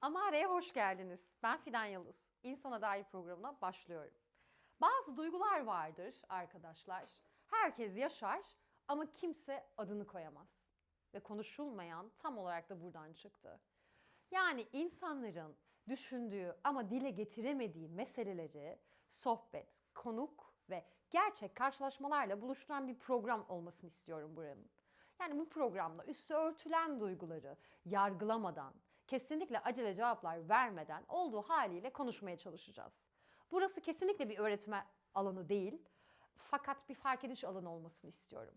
Amare'ye hoş geldiniz. Ben Fidan Yıldız. İnsana Dair programına başlıyorum. Bazı duygular vardır arkadaşlar. Herkes yaşar ama kimse adını koyamaz. Ve konuşulmayan tam olarak da buradan çıktı. Yani insanların düşündüğü ama dile getiremediği meseleleri sohbet, konuk ve gerçek karşılaşmalarla buluşturan bir program olmasını istiyorum buranın. Yani bu programda üstü örtülen duyguları yargılamadan, kesinlikle acele cevaplar vermeden olduğu haliyle konuşmaya çalışacağız. Burası kesinlikle bir öğretme alanı değil, fakat bir fark ediş alanı olmasını istiyorum.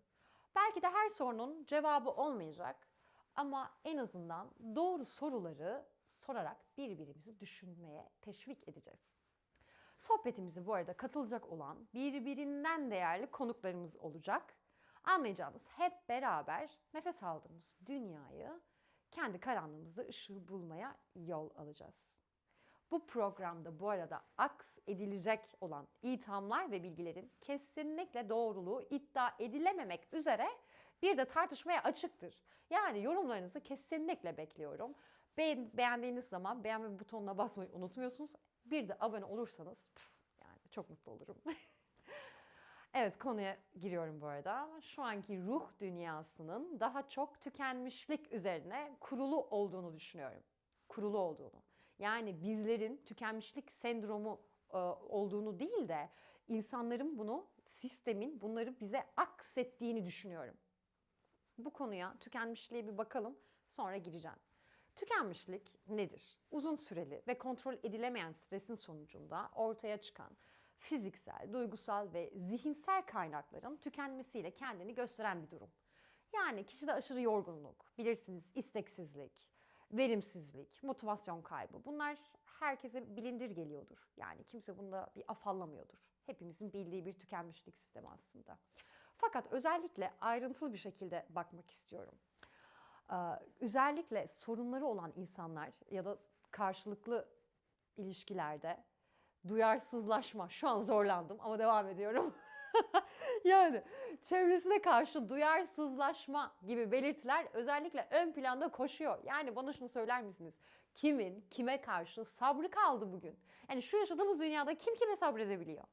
Belki de her sorunun cevabı olmayacak ama en azından doğru soruları sorarak birbirimizi düşünmeye teşvik edeceğiz. Sohbetimize bu arada katılacak olan birbirinden değerli konuklarımız olacak. Anlayacağınız hep beraber nefes aldığımız dünyayı kendi karanlığımızda ışığı bulmaya yol alacağız. Bu programda bu arada aks edilecek olan ithamlar ve bilgilerin kesinlikle doğruluğu iddia edilememek üzere bir de tartışmaya açıktır. Yani yorumlarınızı kesinlikle bekliyorum. Beğen, beğendiğiniz zaman beğenme butonuna basmayı unutmuyorsunuz. Bir de abone olursanız püf, yani çok mutlu olurum. Evet konuya giriyorum bu arada. Şu anki ruh dünyasının daha çok tükenmişlik üzerine kurulu olduğunu düşünüyorum. Kurulu olduğunu. Yani bizlerin tükenmişlik sendromu e, olduğunu değil de insanların bunu, sistemin bunları bize aksettiğini düşünüyorum. Bu konuya tükenmişliğe bir bakalım sonra gireceğim. Tükenmişlik nedir? Uzun süreli ve kontrol edilemeyen stresin sonucunda ortaya çıkan fiziksel, duygusal ve zihinsel kaynakların tükenmesiyle kendini gösteren bir durum. Yani kişide aşırı yorgunluk, bilirsiniz isteksizlik, verimsizlik, motivasyon kaybı bunlar herkese bilindir geliyordur. Yani kimse bunda bir afallamıyordur. Hepimizin bildiği bir tükenmişlik sistemi aslında. Fakat özellikle ayrıntılı bir şekilde bakmak istiyorum. Ee, özellikle sorunları olan insanlar ya da karşılıklı ilişkilerde duyarsızlaşma. Şu an zorlandım ama devam ediyorum. yani çevresine karşı duyarsızlaşma gibi belirtiler özellikle ön planda koşuyor. Yani bana şunu söyler misiniz? Kimin kime karşı sabrı kaldı bugün? Yani şu yaşadığımız dünyada kim kime sabredebiliyor?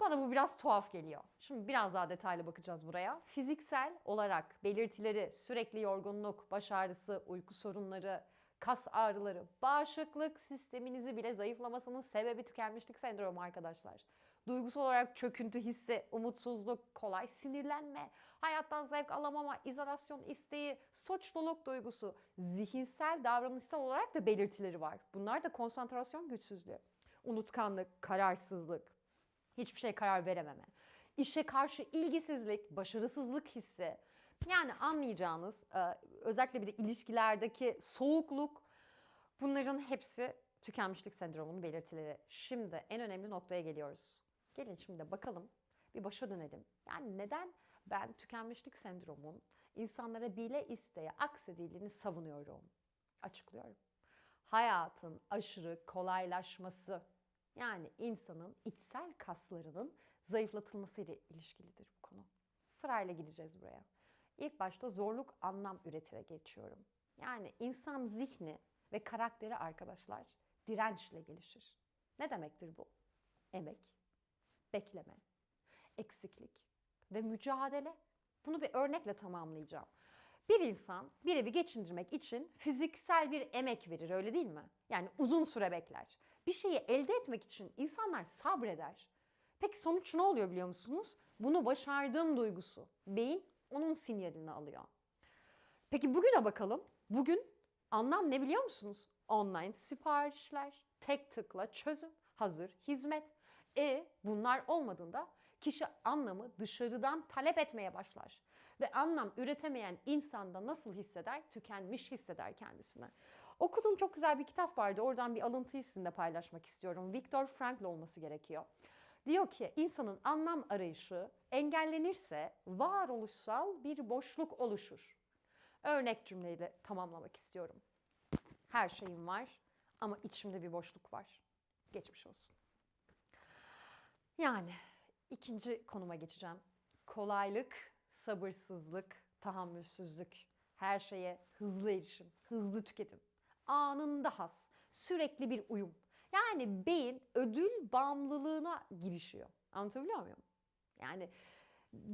Bana bu biraz tuhaf geliyor. Şimdi biraz daha detaylı bakacağız buraya. Fiziksel olarak belirtileri sürekli yorgunluk, baş ağrısı, uyku sorunları, kas ağrıları, bağışıklık sisteminizi bile zayıflamasının sebebi tükenmişlik sendromu arkadaşlar. Duygusal olarak çöküntü hissi, umutsuzluk, kolay sinirlenme, hayattan zevk alamama, izolasyon isteği, suçluluk duygusu, zihinsel davranışsal olarak da belirtileri var. Bunlar da konsantrasyon güçsüzlüğü, unutkanlık, kararsızlık, hiçbir şey karar verememe, işe karşı ilgisizlik, başarısızlık hissi, yani anlayacağınız e, özellikle bir de ilişkilerdeki soğukluk bunların hepsi tükenmişlik sendromunun belirtileri. Şimdi en önemli noktaya geliyoruz. Gelin şimdi bakalım bir başa dönelim. Yani neden ben tükenmişlik sendromun insanlara bile isteye aksedildiğini savunuyorum? Açıklıyorum. Hayatın aşırı kolaylaşması yani insanın içsel kaslarının zayıflatılması ile ilişkilidir bu konu. Sırayla gideceğiz buraya. İlk başta zorluk anlam üretire geçiyorum. Yani insan zihni ve karakteri arkadaşlar dirençle gelişir. Ne demektir bu? Emek, bekleme, eksiklik ve mücadele. Bunu bir örnekle tamamlayacağım. Bir insan bir evi geçindirmek için fiziksel bir emek verir öyle değil mi? Yani uzun süre bekler. Bir şeyi elde etmek için insanlar sabreder. Peki sonuç ne oluyor biliyor musunuz? Bunu başardığım duygusu. Beyin onun sinyalini alıyor. Peki bugüne bakalım. Bugün anlam ne biliyor musunuz? Online siparişler, tek tıkla çözüm, hazır hizmet. E bunlar olmadığında kişi anlamı dışarıdan talep etmeye başlar. Ve anlam üretemeyen insanda nasıl hisseder? Tükenmiş hisseder kendisine. Okuduğum çok güzel bir kitap vardı. Oradan bir alıntıyı sizinle paylaşmak istiyorum. Viktor Frankl olması gerekiyor. Diyor ki insanın anlam arayışı engellenirse varoluşsal bir boşluk oluşur. Örnek cümleyle tamamlamak istiyorum. Her şeyim var ama içimde bir boşluk var. Geçmiş olsun. Yani ikinci konuma geçeceğim. Kolaylık, sabırsızlık, tahammülsüzlük, her şeye hızlı erişim, hızlı tüketim. anında has, sürekli bir uyum. Yani beyin ödül bağımlılığına girişiyor. Anlatabiliyor muyum? Yani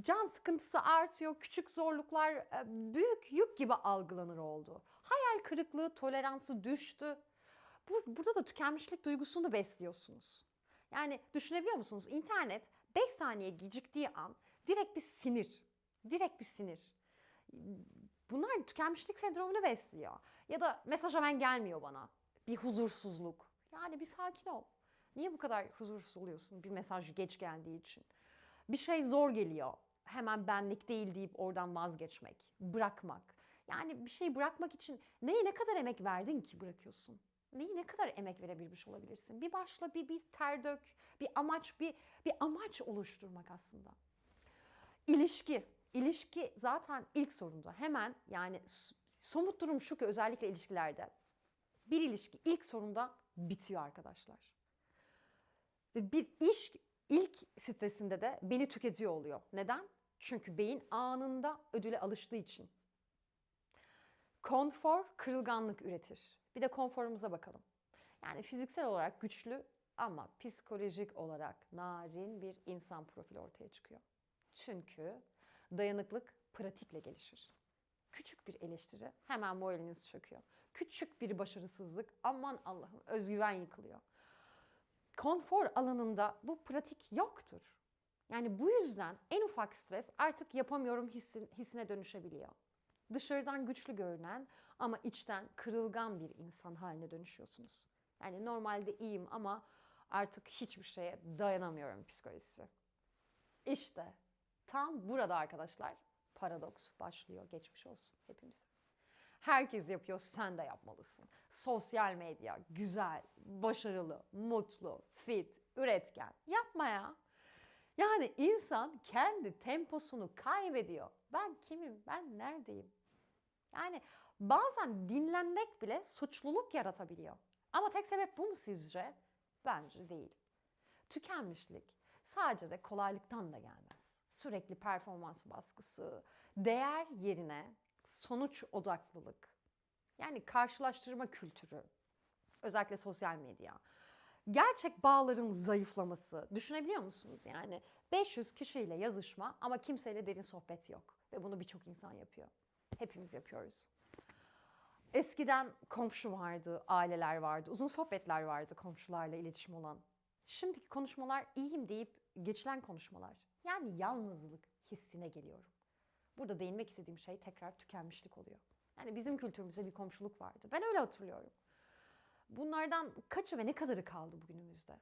can sıkıntısı artıyor, küçük zorluklar e, büyük yük gibi algılanır oldu. Hayal kırıklığı toleransı düştü. Bu, burada da tükenmişlik duygusunu besliyorsunuz. Yani düşünebiliyor musunuz? İnternet 5 saniye geciktiği an direkt bir sinir. Direkt bir sinir. Bunlar tükenmişlik sendromunu besliyor. Ya da mesaj hemen gelmiyor bana. Bir huzursuzluk. Yani bir sakin ol. Niye bu kadar huzursuz oluyorsun bir mesaj geç geldiği için? Bir şey zor geliyor. Hemen benlik değil deyip oradan vazgeçmek, bırakmak. Yani bir şey bırakmak için neye ne kadar emek verdin ki bırakıyorsun? Neyi ne kadar emek verebilmiş olabilirsin? Bir başla, bir, bir ter dök, bir amaç, bir, bir amaç oluşturmak aslında. İlişki. İlişki zaten ilk sorunda. Hemen yani somut durum şu ki özellikle ilişkilerde. Bir ilişki ilk sorunda bitiyor arkadaşlar. Ve bir iş ilk stresinde de beni tüketiyor oluyor. Neden? Çünkü beyin anında ödüle alıştığı için. Konfor kırılganlık üretir. Bir de konforumuza bakalım. Yani fiziksel olarak güçlü ama psikolojik olarak narin bir insan profili ortaya çıkıyor. Çünkü dayanıklık pratikle gelişir. Küçük bir eleştiri hemen moraliniz çöküyor. Küçük bir başarısızlık aman Allah'ım özgüven yıkılıyor. Konfor alanında bu pratik yoktur. Yani bu yüzden en ufak stres artık yapamıyorum hissin, hissine dönüşebiliyor. Dışarıdan güçlü görünen ama içten kırılgan bir insan haline dönüşüyorsunuz. Yani normalde iyiyim ama artık hiçbir şeye dayanamıyorum psikolojisi. İşte tam burada arkadaşlar paradoks başlıyor. Geçmiş olsun hepimize. Herkes yapıyor, sen de yapmalısın. Sosyal medya güzel, başarılı, mutlu, fit, üretken. Yapma ya. Yani insan kendi temposunu kaybediyor. Ben kimim? Ben neredeyim? Yani bazen dinlenmek bile suçluluk yaratabiliyor. Ama tek sebep bu mu sizce? Bence değil. Tükenmişlik sadece de kolaylıktan da gelmez. Sürekli performans baskısı, değer yerine sonuç odaklılık, yani karşılaştırma kültürü, özellikle sosyal medya, gerçek bağların zayıflaması. Düşünebiliyor musunuz? Yani 500 kişiyle yazışma ama kimseyle derin sohbet yok. Ve bunu birçok insan yapıyor. Hepimiz yapıyoruz. Eskiden komşu vardı, aileler vardı, uzun sohbetler vardı komşularla iletişim olan. Şimdiki konuşmalar iyiyim deyip geçilen konuşmalar. Yani yalnızlık hissine geliyorum. Burada değinmek istediğim şey tekrar tükenmişlik oluyor. Yani bizim kültürümüzde bir komşuluk vardı. Ben öyle hatırlıyorum. Bunlardan kaçı ve ne kadarı kaldı bugünümüzde?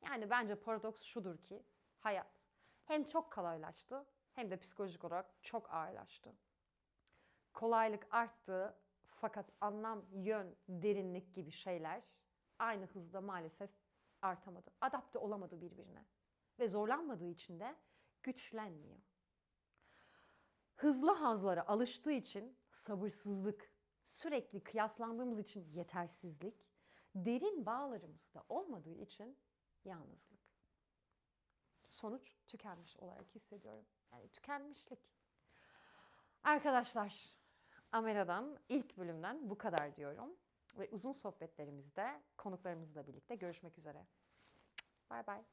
Yani bence paradoks şudur ki hayat hem çok kolaylaştı hem de psikolojik olarak çok ağırlaştı. Kolaylık arttı fakat anlam, yön, derinlik gibi şeyler aynı hızda maalesef artamadı. Adapte olamadı birbirine. Ve zorlanmadığı için de güçlenmiyor. Hızlı hazlara alıştığı için sabırsızlık, sürekli kıyaslandığımız için yetersizlik, derin bağlarımızda olmadığı için yalnızlık. Sonuç tükenmiş olarak hissediyorum. Yani tükenmişlik. Arkadaşlar, Amera'dan ilk bölümden bu kadar diyorum. Ve uzun sohbetlerimizde konuklarımızla birlikte görüşmek üzere. Bay bay.